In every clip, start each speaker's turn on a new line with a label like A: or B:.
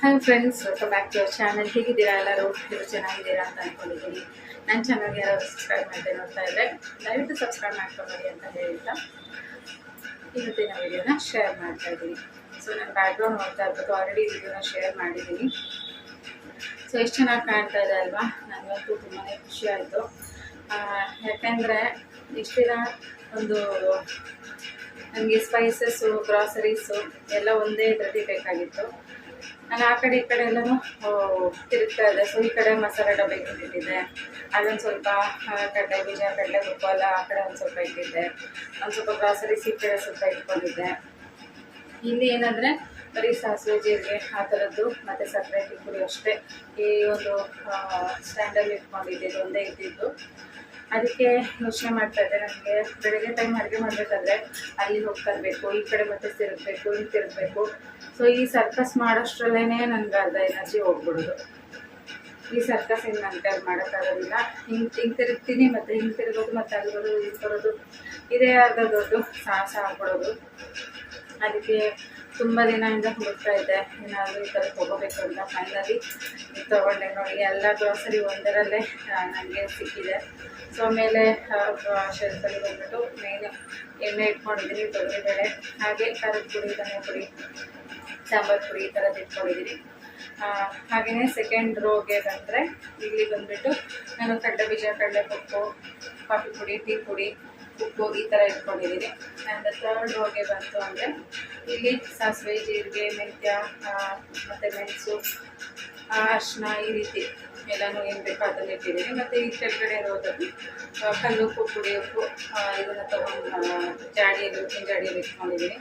A: Hi friends welcome back to our channel ಹೇಗಿದ್ದೀರಾ ಎಲ್ಲರೂ? ಎಲ್ಲರೂ ಚೆನ್ನಾಗಿದ್ದೀರಾ ಅಂತ ಅಂದ್ಕೊಂಡಿದ್ದೀನಿ ನನ್ನ ಚಾನಲ್ಗೆ ಯಾರು ಸಬ್ಸ್ಕ್ರೈಬ್ ಮಾಡಿದೆ ನೋಡ್ತಾ ಇದ್ದರೆ ದಯವಿಟ್ಟು ಸಬ್ಸ್ಕ್ರೈಬ್ ಮಾಡ್ಕೊಬೇಡಿ ಅಂತ ಹೇಳ್ತಾ ಇವತ್ತಿನ ವಿಡಿಯೋನ ಶೇರ್ ಮಾಡ್ತಾ ಇದ್ದೀನಿ. ಸೊ ನಾನು ಬ್ಯಾಕ್ಗ್ರೌಂಡ್ ನೋಡ್ತಾ ಇರ್ಬೋದು ಆಲ್ರೆಡಿ ವಿಡಿಯೋನ ಶೇರ್ ಮಾಡಿದ್ದೀನಿ. ಸೊ ಎಷ್ಟು ಚೆನ್ನಾಗಿ ಕಾಣ್ತಾ ಇದೆ ಅಲ್ವಾ? ನನಗಂತೂ ತುಂಬಾ ಖುಷಿ ಆಯಿತು. ಯಾಕೆಂದರೆ ಇಷ್ಟಿನ ಒಂದು ನನಗೆ ಸ್ಪೈಸಸ್ಸು ಗ್ರಾಸರೀಸು ಎಲ್ಲ ಒಂದೇ ಇದರಲ್ಲಿ ಬೇಕಾಗಿತ್ತು. ನಾನು ಆ ಕಡೆ ಈ ಕಡೆ ಎಲ್ಲನೂ ತಿರುಗ್ತಾ ಇದೆ. ಸೊ ಈ ಕಡೆ ಮಸಾಲೆ ಡಬ್ಬೆ ಇಟ್ಟಿದ್ದೆ ಅಲ್ಲೊಂದು ಸ್ವಲ್ಪ ಕಡಲೆ ಬೀಜ, ಕಡಲೆ ಉಪ್ಪು ಎಲ್ಲ ಆ ಕಡೆ ಒಂದು ಸ್ವಲ್ಪ ಇಟ್ಟಿದ್ದೆ ಒಂದು ಸ್ವಲ್ಪ ಗ್ರಾಸರಿ ಈ ಕಡೆ ಸ್ವಲ್ಪ ಇಟ್ಕೊಂಡಿದ್ದೆ. ಇಲ್ಲಿ ಏನಂದರೆ, ಬರೀ ಸಾಸಿವೆ, ಜೀರಿಗೆ ಆ ಥರದ್ದು ಮತ್ತು ಸಕ್ಕರೆ ಪುಡಿ ಅಷ್ಟೇ. ಈ ಒಂದು ಸ್ಟ್ಯಾಂಡಲ್ಲಿ ಇಟ್ಕೊಂಡಿದ್ದೆ ಇದು ಒಂದೇ ಇದ್ದಿದ್ದು. ಅದಕ್ಕೆ ಯೋಚನೆ ಮಾಡ್ತಾ ಇದ್ದೆ. ನನಗೆ ಬೆಳಗ್ಗೆ ಟೈಮ್ ಅಡುಗೆ ಮಾಡಬೇಕಾದ್ರೆ ಅಲ್ಲಿ ಹೋಗಿ ತರಬೇಕು, ಈ ಕಡೆ ಮತ್ತೆ ತಿರುಗಬೇಕು, ಇಲ್ಲಿ ತಿರುಗಬೇಕು. ಸೊ ಈ ಸರ್ಕಸ್ ಮಾಡೋಷ್ಟರಲ್ಲೇ ನನಗೆ ಅರ್ಧ ಎನರ್ಜಿ ಹೋಗ್ಬಿಡೋದು. ಈ ಸರ್ಕಸ್ ಇನ್ನು ನನ್ನ ಕೈಲಿ ಮಾಡೋಕ್ಕಾಗೋದಿಲ್ಲ. ಹಿಂಗೆ ಹಿಂಗೆ ತಿರುಗ್ತೀನಿ ಮತ್ತು ಹಿಂಗೆ ತಿರುಗೋದು ಮತ್ತು ಅಲ್ಲಿ ಬರೋದು, ಇಲ್ಲಿ ಬರೋದು, ಇದೇ ಅರ್ಧ ದೊಡ್ಡ ಸಾಹಸ ಆಗ್ಬಿಡೋದು. ಅದಕ್ಕೆ ತುಂಬ ದಿನದಿಂದ ಹುಡುಕ್ತಾ ಇದ್ದೆ. ಏನಾದರೂ ಈ ಥರ ತೊಗೋಬೇಕು ಅಂತ ಫೈನಲಿ ತಗೊಂಡೆ ನೋಡಿ. ಎಲ್ಲ ಗ್ರೋಸರಿ ಒಂದರಲ್ಲೇ ನನಗೆ ಸಿಕ್ಕಿದೆ. ಸೊ ಆಮೇಲೆ ಶೆಲ್ಫಲ್ಲಿ ಬಂದ್ಬಿಟ್ಟು ಮೇನ್ ಎಣ್ಣೆ ಇಟ್ಕೊಂಡಿದ್ದೀನಿ ತೊಗರಿಬೇಳೆ, ಹಾಗೆ ಖಾರದ ಪುಡಿ, ಧನಿಯಾ ಪುಡಿ, ಸಾಂಬಾರು ಪುಡಿ ಈ ಥರದ್ದು ಇಟ್ಕೊಂಡಿದ್ದೀನಿ ಹಾಗೆಯೇ ಸೆಕೆಂಡ್ ರೋಗೆ ಬಂದರೆ ಇಲ್ಲಿ ಬಂದುಬಿಟ್ಟು ನಾನು ಕಡ್ಡೆ ಬೀಜ ಕಡಲೆ ಪಪ್ಪು ಕಾಫಿ ಪುಡಿ, ಟೀ ಪುಡಿ ಉಪ್ಪು ಈ ಥರ ಇಟ್ಕೊಂಡಿದ್ದೀನಿ ಆ್ಯಂಡ್ ಥರ್ಡ್ ರೋಗೆ ಬಂತು ಅಂದರೆ ಇಲ್ಲಿ ಸಾಸಿವೆ, ಜೀರಿಗೆ, ಮೆಂತ್ಯ ಮತ್ತು ಮೆಣಸು ಅರಿಶಿನ ಈ ರೀತಿ ಎಲ್ಲನೂ ಏನು ಬೇಕೋ ಅದನ್ನು ಇಟ್ಟಿದ್ದೀನಿ ಮತ್ತು ಈ ಕೆಳಗಡೆ ರೋದಲ್ಲಿ ಕಲ್ಲು, ಉಪ್ಪು ಪುಡಿ ಉಪ್ಪು ಇದನ್ನು ತೊಗೊಂಡು ಜಾಡಿಯಲ್ಲಿ, ಉಪ್ಪಿನ ಜಾಡಿಯಲ್ಲಿ ಇಟ್ಕೊಂಡಿದ್ದೀನಿ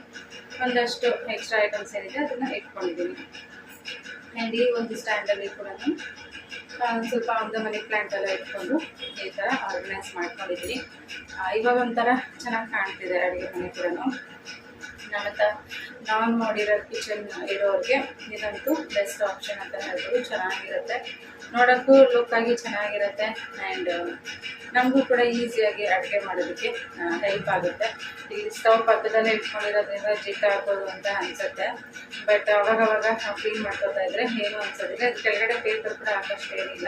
A: ಒಂದಷ್ಟು ಎಕ್ಸ್ಟ್ರಾ ಐಟಮ್ಸ್ ಏನಿದೆ ಅದನ್ನು ಇಟ್ಕೊಂಡಿದ್ದೀನಿ ಆ್ಯಂಡ್ ಈ ಒಂದು ಸ್ಟ್ಯಾಂಡಲ್ಲಿ ಕೂಡ ಸ್ವಲ್ಪ ಒಂದು ಮನೆ ಪ್ಲ್ಯಾಂಟ್ ಎಲ್ಲ ಇಟ್ಕೊಂಡು ಈ ಥರ ಆರ್ಗನೈಸ್ ಮಾಡ್ಕೊಂಡಿದ್ದೀನಿ ಇವಾಗ ಒಂಥರ ಚೆನ್ನಾಗಿ ಕಾಣ್ತಿದೆ ಅಡುಗೆ ಮನೆ ಕೂಡ ನಮ್ಮತ್ತ ನಾನ್ ಮಾಡಿರೋ ಕಿಚನ್ ಇರೋರಿಗೆ ಇದಂತೂ ಬೆಸ್ಟ್ ಆಪ್ಷನ್ ಅಂತ ಹೇಳ್ಬೋದು. ಚೆನ್ನಾಗಿರುತ್ತೆ. ನೋಡೋಕ್ಕೂ ಲುಕ್ಕಾಗಿ ಚೆನ್ನಾಗಿರುತ್ತೆ ಆ್ಯಂಡ್ ನಮಗೂ ಕೂಡ ಈಸಿಯಾಗಿ ಅಡುಗೆ ಮಾಡೋದಕ್ಕೆ ಹೆಲ್ಪ್ ಆಗುತ್ತೆ. ಈ ಸ್ಟವ್ ಪಕ್ಕದಲ್ಲೇ ಇಟ್ಕೊಂಡಿರೋದ್ರಿಂದ ಜಿಟ್ಟ ಹಾಕೋದು ಅಂತ ಅನಿಸುತ್ತೆ. ಬಟ್ ಅವಾಗವಾಗ ಕ್ಲೀನ್ ಮಾಡ್ಕೋತಾ ಇದ್ರೆ ಏನೂ ಅನ್ಸೋದಿಲ್ಲ. ಇದು ಕೆಳಗಡೆ ಪೇಪರ್ ಕೂಡ ಹಾಕೋಷ್ಟು ಏನಿಲ್ಲ.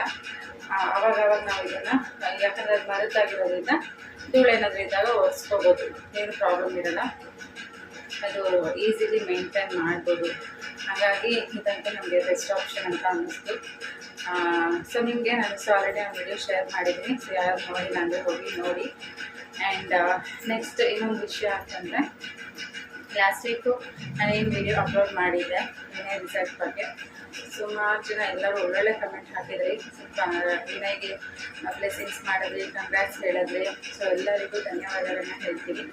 A: ಆ, ಅವಾಗವಾಗ ನಾವು ಇದನ್ನು ಯಾಕಂದರೆ ಅದು ಮರೆತಾಗಿರೋದ್ರಿಂದ ಧೂಳೇನಾದರೂ ಇದ್ದಾಗ ಒರೆಸ್ಕೋಬೋದು. ಏನು ಪ್ರಾಬ್ಲಮ್ ಇರೋಲ್ಲ. ಅದು ಈಸಿಲಿ ಮೇಂಟೈನ್ ಮಾಡ್ಬೋದು. ಹಾಗಾಗಿ ಇದಂತೂ ನಮಗೆ ಬೆಸ್ಟ್ ಆಪ್ಷನ್ ಅಂತ ಅನ್ನಿಸ್ತು. ಸೊ ನಿಮಗೆ ನಾನು ಸೊ ಆಲ್ರೆಡಿ ಒಂದು ವಿಡಿಯೋ ಶೇರ್ ಮಾಡಿದ್ದೀನಿ. ಸೊ ಯಾರು ನೋಡಿ ಅಂದರೆ ಹೋಗಿ ನೋಡಿ. ಆ್ಯಂಡ್ ನೆಕ್ಸ್ಟ್ ಇನ್ನೊಂದು ವಿಷಯ ಅಂತಂದರೆ ಲಾಸ್ಟ್ ವೀಕು ಏನು ವಿಡಿಯೋ ಅಪ್ಲೋಡ್ ಮಾಡಿದ್ದೆ ಏನೇ ರಿಸಲ್ಟ್ ಬಗ್ಗೆ. ಸುಮಾರು ಜನ ಎಲ್ಲರೂ ಒಳ್ಳೊಳ್ಳೆ ಕಮೆಂಟ್ ಹಾಕಿದ್ರಿ. ವಿನಯ್ಗೆ ಬ್ಲೆಸ್ಸಿಂಗ್ಸ್ ಮಾಡಿದ್ರಿ ಕಂಗ್ರ್ಯಾಟ್ಸ್ ಹೇಳಿದ್ರಿ. ಸೊ ಎಲ್ಲರಿಗೂ ಧನ್ಯವಾದಗಳನ್ನ ಹೇಳ್ತೀನಿ.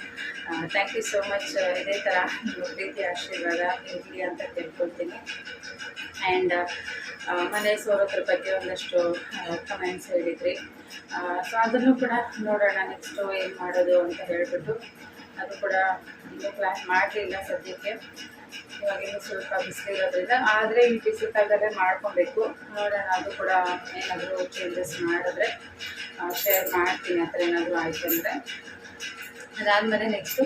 A: ಥ್ಯಾಂಕ್ ಯು ಸೋ ಮಚ್ ಇದೇ ಥರ ಪ್ರೀತಿ ಆಶೀರ್ವಾದ ಇರಲಿ ಅಂತ ಕೇಳ್ಕೊಳ್ತೀನಿ. ಆ್ಯಂಡ್ ಮನೆ ಸೋರೋದ್ರ ಬಗ್ಗೆ ಒಂದಷ್ಟು ಕಮೆಂಟ್ಸ್ ಹೇಳಿದ್ರಿ. ಸೊ ಅದನ್ನು ಕೂಡ ನೋಡೋಣ ನೆಕ್ಸ್ಟು ಏನು ಮಾಡೋದು ಅಂತ ಹೇಳಿಬಿಟ್ಟು. ಅದು ಕೂಡ ಇನ್ನೂ ಪ್ಲ್ಯಾನ್ ಮಾಡಲಿಲ್ಲ ಸದ್ಯಕ್ಕೆ. ಇವಾಗಿನ್ನೂ ಸ್ವಲ್ಪ ಬಿಸಿಲಿರೋದ್ರಿಂದ ಆದರೆ ಈ ಬಿಸಿಲು ಕಾಲದಲ್ಲೇ ಮಾಡ್ಕೊಬೇಕು. ನೋಡೋಣ, ಅದು ಕೂಡ ಏನಾದರೂ ಚೇಂಜಸ್ ಮಾಡಿದ್ರೆ ಶೇರ್ ಮಾಡ್ತೀನಿ ಆ ಥರ ಏನಾದರೂ ಆಯಿತು ಅಂದರೆ. ಅದಾದಮೇಲೆ ನೆಕ್ಸ್ಟು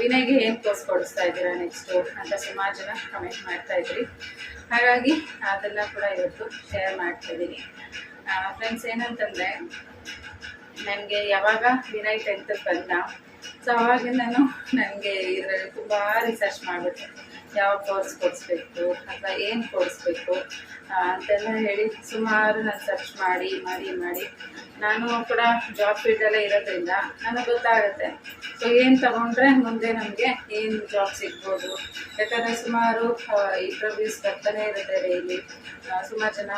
A: ವಿನಯ್ಗೆ ಏನು ಕೋರ್ಸ್ ಕೊಡಿಸ್ತಾ ಇದ್ದೀರಾ ನೆಕ್ಸ್ಟು ಅಂತ ಸುಮಾರು ಜನ ಕಮೆಂಟ್ ಮಾಡ್ತಾ ಇದ್ರಿ. ಹಾಗಾಗಿ ಅದೆಲ್ಲ ಕೂಡ ಇವತ್ತು ಶೇರ್ ಮಾಡ್ತಿದ್ದೀನಿ. ಫ್ರೆಂಡ್ಸ್ ಏನಂತಂದರೆ, ನನಗೆ ಯಾವಾಗ ವಿನಯ್ ಟೆಂತ್ ಬಂದ ಸೊ ನಾನು ನನಗೆ ಇದರಲ್ಲಿ ತುಂಬ ರಿಸರ್ಚ್ ಮಾಡಬೇಕು ಯಾವ ಕೋರ್ಸ್ ಕೊಡಿಸ್ಬೇಕು, ಅಥವಾ ಏನು ಕೊಡಿಸ್ಬೇಕು ಅಂತೆಲ್ಲ ಹೇಳಿ ಸುಮಾರು ನಾನು ಸರ್ಚ್ ಮಾಡಿ ಮಾಡಿ ಮಾಡಿ. ನಾನು ಕೂಡ ಜಾಬ್ ಫೀಲ್ಡಲ್ಲೇ ಇರೋದ್ರಿಂದ ನನಗೆ ಗೊತ್ತಾಗುತ್ತೆ. ಸೊ ಏನು ತಗೊಂಡ್ರೆ ಮುಂದೆ ನಮಗೆ ಏನು ಜಾಬ್ ಸಿಗ್ಬೋದು. ಯಾಕಂದರೆ ಸುಮಾರು ಇಂಟರ್ವ್ಯೂಸ್ ಬರ್ತಾನೆ ಇರುತ್ತೆ ಡೈಲಿ ಸುಮಾರು ಜನ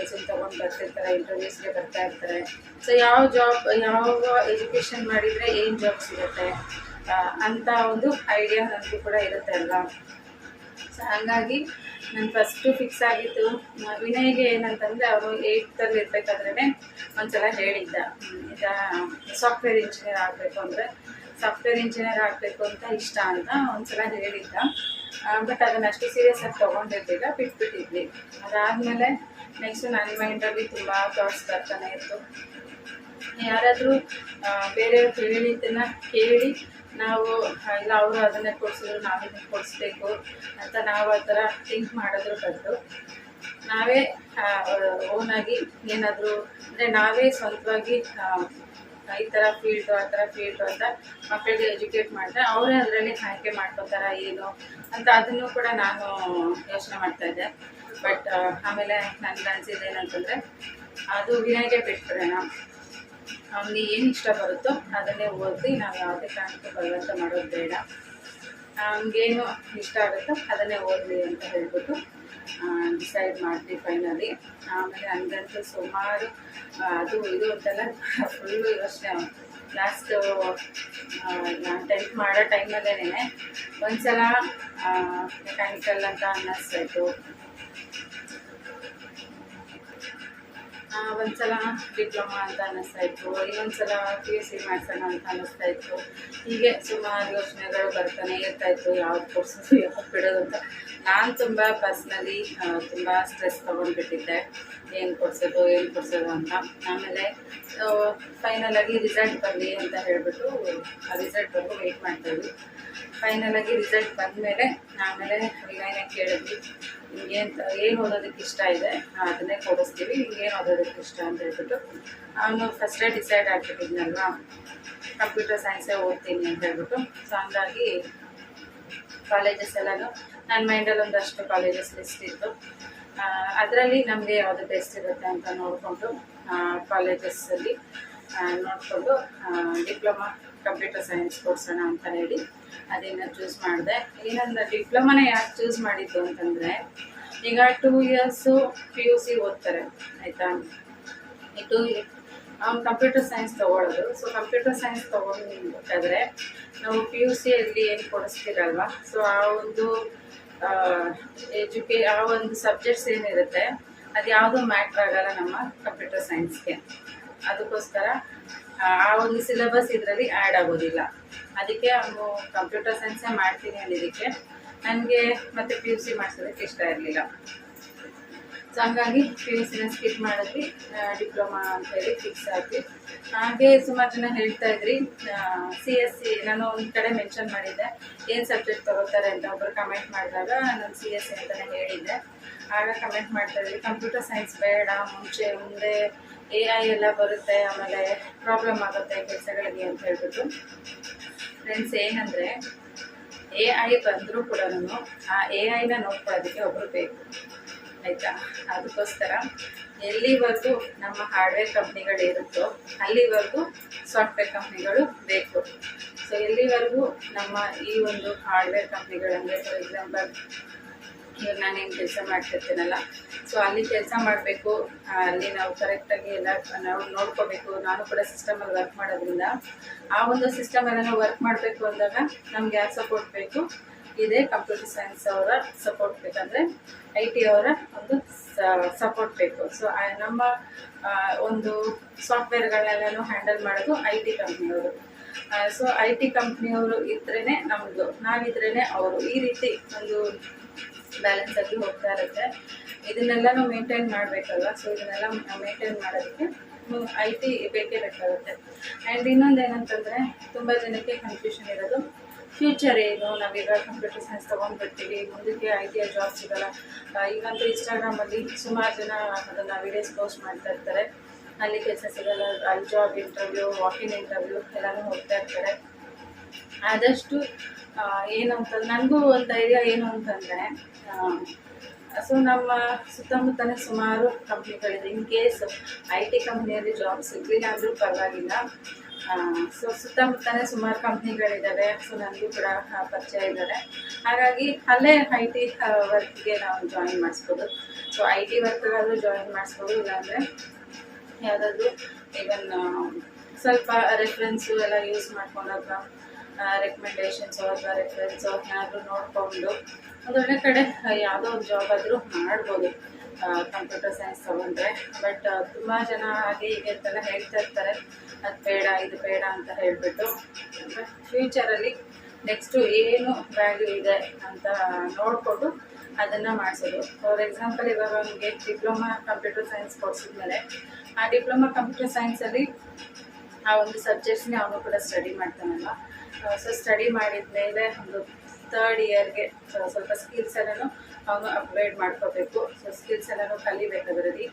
A: ರೆಸ್ಯೂಮ್ ತೊಗೊಂಡು ಬರ್ತಿರ್ತಾರೆ ಇಂಟರ್ವ್ಯೂಸ್ಗೆ ಬರ್ತಾ ಇರ್ತಾರೆ. ಸೊ ಯಾವ ಜಾಬ್ ಯಾವ ಎಜುಕೇಷನ್ ಮಾಡಿದರೆ ಏನು ಜಾಬ್ ಸಿಗುತ್ತೆ ಅಂತ ಒಂದು ಐಡಿಯಾ ನನಗೂ ಕೂಡ ಇರುತ್ತೆ ಅಲ್ವಾ? ಸೊ ಹಾಗಾಗಿ ನಾನು ಫಸ್ಟು ಫಿಕ್ಸ್ ಆಗಿತ್ತು. ವಿನಯ್ಗೆ ಏನಂತಂದರೆ ಅವರು ಏಯ್ತಲ್ಲಿ ಇರಬೇಕಾದ್ರೆ ಒಂದ್ಸಲ ಹೇಳಿದ್ದ. ಹ್ಮ್, ಈಗ ಸಾಫ್ಟ್ವೇರ್ ಇಂಜಿನಿಯರ್ ಆಗಬೇಕು ಅಂದರೆ ಸಾಫ್ಟ್ವೇರ್ ಇಂಜಿನಿಯರ್ ಆಗಬೇಕು ಅಂತ ಇಷ್ಟ ಅಂತ ಒಂದ್ಸಲ ಹೇಳಿದ್ದ. ಬಟ್ ಅದನ್ನು ಅಷ್ಟು ಸೀರಿಯಸ್ ಆಗಿ ತೊಗೊಂಡಿರ್ಲಿಲ್ಲ ಬಿಟ್ಬಿಟ್ಟಿದ್ವಿ. ಅದಾದಮೇಲೆ ನೆಕ್ಸ್ಟು ನನ್ನ ಮೈಂಡಲ್ಲಿ ತುಂಬ ಥಾಟ್ಸ್ ಬರ್ತಾನೆ ಇತ್ತು. ಯಾರಾದರೂ ಬೇರೆಯವ್ರು ಹೇಳಿದ್ದನ್ನು ಕೇಳಿ ನಾವು, ಇಲ್ಲ, ಅವರು ಅದನ್ನೇ ಕೊಡಿಸಿದ್ರು ನಾವು ಇದನ್ನು ಕೊಡಿಸ್ಬೇಕು ಅಂತ ನಾವು ಆ ಥರ ಥಿಂಕ್ ಮಾಡೋದ್ರ ಬದಲು ನಾವೇ ಓನಾಗಿ ಏನಾದರೂ, ಅಂದರೆ ನಾವೇ ಸ್ವಂತವಾಗಿ ಈ ಥರ ಫೀಲ್ಡು ಆ ಥರ ಫೀಲ್ಡು ಅಂತ ಮಕ್ಕಳಿಗೆ ಎಜುಕೇಟ್ ಮಾಡಿದ್ರೆ ಅವರೇ ಅದರಲ್ಲಿ ಆಯ್ಕೆ ಮಾಡ್ಕೋತಾರ, ಏನು ಅಂತ ಅದನ್ನು ಕೂಡ ನಾನು ಯೋಚನೆ ಮಾಡ್ತಾ ಇದ್ದೆ. ಬಟ್ ಆಮೇಲೆ ನನಗೆ ಅನ್ಸಿದ್ದು ಏನಂತಂದರೆ, ಅದು ವಿನಯ್ಗೆ ಬಿಟ್ಬಿಡೋಣ. ಅವ್ನಿಗೆ ಏನು ಇಷ್ಟ ಬರುತ್ತೋ ಅದನ್ನೇ ಓದಿ ನಾವು ಯಾವುದೇ ಕಾರಣಕ್ಕೂ ಬಲವಂತ ಮಾಡೋದು ಬೇಡ. ಅವನಿಗೇನು ಇಷ್ಟ ಆಗುತ್ತೋ ಅದನ್ನೇ ಓದಲಿ ಅಂತ ಹೇಳ್ಬಿಟ್ಟು ಡಿಸೈಡ್ ಮಾಡಿದ್ವಿ ಫೈನಲಿ ಆಮೇಲೆ ನನಗಂತೂ ಸುಮಾರು ಅದು ಇದು ಅಂತೆಲ್ಲ ಫುಲ್ಲು ಯೋಚನೆ ಲಾಸ್ಟ್ ನಾನು ಟೆಂತ್ ಮಾಡೋ ಟೈಮಲ್ಲೇ ಒಂದ್ಸಲ ಮೆಕ್ಯಾನಿಕಲ್ ಅಂತ ಅನ್ನಿಸ್ತಾಯಿತ್ತು. ಆ, ಒಂದ್ಸಲ ಡಿಪ್ಲೊಮಾ ಅಂತ ಅನ್ನಿಸ್ತಾ ಇತ್ತು ಇನ್ನೊಂದ್ಸಲ ಪಿ ಯು ಸಿ ಮಾಡ್ಸೋಣ ಅಂತ ಅನ್ನಿಸ್ತಾ ಇತ್ತು ಹೀಗೆ ಸುಮಾರು ಯೋಚನೆಗಳು ಬರ್ತಾನೆ ಇರ್ತಾ ಇತ್ತು ಯಾವ್ದು ಕೋರ್ಸಸ್ ಯಾವ್ದು ಬಿಡೋದು ಅಂತ. ನಾನು ತುಂಬ ಪರ್ಸ್ನಲಿ ತುಂಬ ಸ್ಟ್ರೆಸ್ ತೊಗೊಂಡ್ಬಿಟ್ಟಿದ್ದೆ. ಏನು ಕೊಡ್ಸೋದು ಏನು ಕೊಡ್ಸೋದು ಅಂತ. ಆಮೇಲೆ ಫೈನಲ್ ಆಗಿ ರಿಸಲ್ಟ್ ಬರಲಿ ಅಂತ ಹೇಳಿಬಿಟ್ಟು ಆ ರಿಸಲ್ಟ್ವರೆಗೂ ವೆಯ್ಟ್ ಮಾಡ್ತಾಯಿದ್ವಿ ಫೈನಲ್ ಆಗಿ ರಿಸಲ್ಟ್ ಬಂದಮೇಲೆ ಆಮೇಲೆ ವಿನಯನ ಕೇಳಿದ್ವಿ? ನಿಮ್ಗೇನು ಏನು ಓದೋದಕ್ಕೆ ಇಷ್ಟ ಇದೆ ಅದನ್ನೇ ಕೊಡಿಸ್ತೀವಿ ಏನು ಓದೋದಕ್ಕೆ ಇಷ್ಟ ಅಂತ ಹೇಳ್ಬಿಟ್ಟು ಅವನು ಫಸ್ಟೇ ಡಿಸೈಡ್ ಆಗ್ಬಿಟ್ಟಿದ್ನಲ್ವಾ? ಕಂಪ್ಯೂಟರ್ ಸೈನ್ಸೇ ಓದ್ತೀನಿ ಅಂತ ಹೇಳ್ಬಿಟ್ಟು ಸೊ ಹಂಗಾಗಿ ಕಾಲೇಜಸ್ ಎಲ್ಲನೂ ನನ್ನ ಮೈಂಡಲ್ಲಿ ಒಂದಷ್ಟು ಕಾಲೇಜಸ್ ಲಿಸ್ಟ್ ಇತ್ತು. ಅದರಲ್ಲಿ ನಮಗೆ ಯಾವುದು ಬೆಸ್ಟ್ ಇರುತ್ತೆ ಅಂತ ನೋಡಿಕೊಂಡು ಕಾಲೇಜಸ್ಸಲ್ಲಿ ನೋಡಿಕೊಂಡು ಡಿಪ್ಲೊಮಾ ಕಂಪ್ಯೂಟರ್ ಸೈನ್ಸ್ ಕೊಡ್ಸೋಣ ಅಂತ ಹೇಳಿ ಅದನ್ನು ಚೂಸ್ ಮಾಡಿದೆ. ಏನಂದ್ರೆ ಡಿಪ್ಲೊಮಾನ ಯಾಕೆ ಚೂಸ್ ಮಾಡಿದ್ದು ಅಂತಂದರೆ ಈಗ two years P U C ಓದ್ತಾರೆ, ಆಯಿತಾ? ಈ ಟೂ ಅವ್ನು ಕಂಪ್ಯೂಟರ್ ಸೈನ್ಸ್ ತೊಗೊಳ್ಳೋದು ಸೊ ಕಂಪ್ಯೂಟರ್ ಸೈನ್ಸ್ ತೊಗೊಂಡ್ಬೇಕಾದ್ರೆ ನಾವು ಪಿ ಯು ಸಿಯಲ್ಲಿ ಏನು ಕೊಡಿಸ್ತೀರಲ್ವ? ಸೊ ಆ ಒಂದು ಎಜುಕೇ ಆ ಒಂದು ಸಬ್ಜೆಕ್ಟ್ಸ್ ಏನಿರುತ್ತೆ ಅದು ಯಾವುದೂ ಮ್ಯಾಟ್ರ್ ಆಗಲ್ಲ ನಮ್ಮ ಕಂಪ್ಯೂಟರ್ ಸೈನ್ಸ್ಗೆ ಅದಕ್ಕೋಸ್ಕರ ಆ ಒಂದು ಸಿಲೆಬಸ್ ಇದರಲ್ಲಿ ಆ್ಯಡ್ ಆಗೋದಿಲ್ಲ. ಅದಕ್ಕೆ ಅವನು ಕಂಪ್ಯೂಟರ್ ಸೈನ್ಸೇ ಮಾಡ್ತೀನಿ ಅನ್ನೋದಕ್ಕೆ ನನಗೆ ಮತ್ತೆ ಪಿ ಯು ಸಿ ಮಾಡ್ಸೋದಕ್ಕೆ ಇಷ್ಟ ಇರಲಿಲ್ಲ. ಸೊ ಹಂಗಾಗಿ ಪಿ ಯು ಸಿನ ಸ್ಕಿಪ್ ಮಾಡಿದ್ವಿ. ಡಿಪ್ಲೊಮಾ ಅಂತ ಹೇಳಿ ಫಿಕ್ಸ್ ಆದ್ವಿ. ಹಾಗೆ ಸುಮಾರು ಜನ ಹೇಳ್ತಾ ಇದ್ರಿ ಸಿ ಎಸ್ ಸಿ ನಾನು ಒಂದು ಕಡೆ ಮೆನ್ಷನ್ ಮಾಡಿದ್ದೆ. ಏನು ಸಬ್ಜೆಕ್ಟ್ ತಗೋತಾರೆ ಅಂತ ಒಬ್ಬರು ಕಮೆಂಟ್ ಮಾಡಿದಾಗ ನಾನು ಸಿ ಎಸ್ ಸಿ ಅಂತಲೇ ಹೇಳಿದ್ದೆ. ಆಗ ಕಮೆಂಟ್ ಮಾಡ್ತಾ ಇದ್ವಿ ಕಂಪ್ಯೂಟರ್ ಸೈನ್ಸ್ ಬೇಡ, ಮುಂಚೆ, ಮುಂದೆ ಎ ಐ ಎಲ್ಲ ಬರುತ್ತೆ, ಆಮೇಲೆ ಪ್ರಾಬ್ಲಮ್ ಆಗುತ್ತೆ ಕೆಲಸಗಳಿಗೆ ಅಂತ ಹೇಳ್ಬಿಟ್ಟು. ಫ್ರೆಂಡ್ಸ್ ಏನಂದರೆ ಎ ಐ ಬಂದರೂ ಕೂಡ ಆ ಎ ಐನ ನೋಡ್ಕೊಳ್ಳೋದಕ್ಕೆ ಒಬ್ಬರು ಬೇಕು, ಆಯಿತಾ? ಅದಕ್ಕೋಸ್ಕರ ಎಲ್ಲಿವರೆಗೂ ನಮ್ಮ ಹಾರ್ಡ್ವೇರ್ ಕಂಪ್ನಿಗಳಿರುತ್ತೋ ಅಲ್ಲಿವರೆಗೂ ಸಾಫ್ಟ್ವೇರ್ ಕಂಪ್ನಿಗಳು ಬೇಕು. ಸೊ ಎಲ್ಲಿವರೆಗೂ ನಮ್ಮ ಈ ಒಂದು ಹಾರ್ಡ್ವೇರ್ ಕಂಪ್ನಿಗಳಂದರೆ ಫಾರ್ ಎಕ್ಸಾಂಪಲ್ ಇವಾಗ ನಾನೇನು ಕೆಲಸ ಮಾಡ್ತಿರ್ತೀನಲ್ಲ ಸೊ ಅಲ್ಲಿ ಕೆಲಸ ಮಾಡಬೇಕು. ಅಲ್ಲಿ ನಾವು ಕರೆಕ್ಟಾಗಿ ಎಲ್ಲ ನಾವು ನೋಡ್ಕೋಬೇಕು. ನಾನು ಕೂಡ ಸಿಸ್ಟಮಲ್ಲಿ ವರ್ಕ್ ಮಾಡೋದ್ರಿಂದ. ಆ ಒಂದು ಸಿಸ್ಟಮಲ್ಲಿ ನಾವು ವರ್ಕ್ ಮಾಡಬೇಕು ಅಂದಾಗ ನಮ್ಗೆ ಯಾರು ಸಪೋರ್ಟ್ ಬೇಕು? ಇದೇ ಕಂಪ್ಯೂಟರ್ ಸೈನ್ಸ್ ಅವರ ಸಪೋರ್ಟ್ ಬೇಕಂದರೆ ಐ ಟಿ ಅವರ ಒಂದು ಸಪೋರ್ಟ್ ಬೇಕು. ಸೊ ನಮ್ಮ ಒಂದು ಸಾಫ್ಟ್ವೇರ್ಗಳನ್ನೆಲ್ಲನೂ ಹ್ಯಾಂಡಲ್ ಮಾಡೋದು ಐ ಟಿ ಕಂಪ್ನಿಯವರು ಸೊ ಐ ಟಿ ಕಂಪ್ನಿಯವರು ಇದ್ರೇ ನಮ್ಮದು ನಾವಿದ್ರೇ ಅವರು. ಈ ರೀತಿ ಒಂದು ಬ್ಯಾಲೆನ್ಸ್ ಆಗಿ ಹೋಗ್ತಾ ಇರುತ್ತೆ. ಇದನ್ನೆಲ್ಲನೂ ಮೇಂಟೈನ್ ಮಾಡಬೇಕಲ್ವ? ಸೊ ಇದನ್ನೆಲ್ಲ ಮೇಂಟೈನ್ ಮಾಡೋದಕ್ಕೆ ಐ ಟಿ ಬೇಕೇ ಬೇಕಾಗುತ್ತೆ. ಆ್ಯಂಡ್ ಇನ್ನೊಂದು ಏನಂತಂದರೆ, ತುಂಬ ಜನಕ್ಕೆ ಕನ್ಫ್ಯೂಷನ್ ಇರೋದು ಫ್ಯೂಚರ್ ಏನು? ನಾವೀಗ ಕಂಪ್ಯೂಟರ್ ಸೈನ್ಸ್ ತೊಗೊಂಡ್ಬಿಡ್ತೀವಿ, ಮುಂದಕ್ಕೆ ಐ ಟಿ ಜಾಬ್ ಸಿಗಲ್ಲ. ಈಗಂತೂ ಇನ್ಸ್ಟಾಗ್ರಾಮಲ್ಲಿ ಸುಮಾರು ಜನ ಅದನ್ನು ವೀಡಿಯೋಸ್ ಪೋಸ್ಟ್ ಮಾಡ್ತಾ ಇರ್ತಾರೆ. ಅಲ್ಲಿ ಕೆಲಸ ಸಿಗಲ್ಲ, ಅಲ್ಲಿ ಜಾಬ್ ಇಂಟರ್ವ್ಯೂ ವಾಕಿಂಗ್ ಇಂಟರ್ವ್ಯೂ ಎಲ್ಲನೂ ಹೋಗ್ತಾ ಇರ್ತಾರೆ. ಆದಷ್ಟು ಏನು ಅಂತ, ನನಗೂ ಒಂದು ಧೈರ್ಯ ಏನು ಅಂತಂದರೆ ಸೊ ನಮ್ಮ ಸುತ್ತಮುತ್ತಲೇ ಸುಮಾರು ಕಂಪ್ನಿಗಳಿದೆ ಇನ್ ಕೇಸ್ ಐ ಟಿ ಕಂಪ್ನಿಯಲ್ಲಿ ಜಾಬ್ ಸಿಗಲಿಲ್ಲ ಅಂದರೂ ಪರವಾಗಿಲ್ಲ ಸೊ ಸುತ್ತಮುತ್ತಲೇ ಸುಮಾರು ಕಂಪ್ನಿಗಳಿದ್ದಾವೆ ಸೊ ನನಗೂ ಕೂಡ ಪರಿಚಯ ಇದ್ದಾರೆ ಹಾಗಾಗಿ ಅಲ್ಲೇ ಐ ಟಿ ವರ್ಕ್ಗೆ ನಾವು ಜಾಯಿನ್ ಮಾಡಿಸ್ಬೋದು. ಸೊ ಐ ಟಿ ವರ್ಕ್ಗಾದರೂ ಜಾಯಿನ್ ಮಾಡಿಸ್ಬೋದು. ಇಲ್ಲಾಂದರೆ ಯಾವುದಾದ್ರೂ ಈವನ್ ಸ್ವಲ್ಪ ರೆಫರೆನ್ಸು ಎಲ್ಲ ಯೂಸ್ ಮಾಡ್ಕೊಂಡು ಅಥವಾ ರೆಕಮೆಂಡೇಷನ್ಸು ಅಥವಾ ರೆಫರೆನ್ಸ್ ಏನಾದರೂ ನೋಡಿಕೊಂಡು ಒಂದೊಳ್ಳೆ ಕಡೆ ಯಾವುದೋ ಒಂದು ಜಾಬ್ ಆದರೂ ಮಾಡ್ಬೋದು. ಕಂಪ್ಯೂಟರ್ ಸೈನ್ಸ್ ತೊಗೊಂಡ್ರೆ. ಬಟ್ ತುಂಬ ಜನ ಹಾಗೆ ಹೀಗೆ ಅಂತೆಲ್ಲ ಹೇಳ್ತಾ ಇರ್ತಾರೆ. ಅದು ಬೇಡ, ಇದು ಬೇಡ ಅಂತ ಹೇಳಿಬಿಟ್ಟು. ಬಟ್ ಫ್ಯೂಚರಲ್ಲಿ ನೆಕ್ಸ್ಟು ಏನು ವ್ಯಾಲ್ಯೂ ಇದೆ ಅಂತ ನೋಡಿಕೊಂಡು ಅದನ್ನು ಮಾಡಿಸೋದು. ಫಾರ್ ಎಕ್ಸಾಂಪಲ್ ಇವಾಗ ಅವನಿಗೆ ಡಿಪ್ಲೊಮಾ ಕಂಪ್ಯೂಟರ್ ಸೈನ್ಸ್ ಕೊಡಿಸಿದ್ಮೇಲೆ, ಆ ಡಿಪ್ಲೊಮಾ ಕಂಪ್ಯೂಟರ್ ಸೈನ್ಸಲ್ಲಿ ಆ ಒಂದು ಸಬ್ಜೆಕ್ಟ್ಸ್ನೇ ಅವನು ಕೂಡ ಸ್ಟಡಿ ಮಾಡ್ತಾನಲ್ಲ ಸೊ ಸ್ಟಡಿ ಮಾಡಿದ ಮೇಲೆ ಒಂದು ತರ್ಡ್ ಇಯರ್ಗೆ ಸ್ವಲ್ಪ ಸ್ಕಿಲ್ಸ್ ಎಲ್ಲನೂ ಅವನು ಅಪ್ಗ್ರೇಡ್ ಮಾಡ್ಕೋಬೇಕು. ಸೊ ಸ್ಕಿಲ್ಸ್ ಎಲ್ಲನೂ ಕಲಿಬೇಕು ಅದರಲ್ಲಿ.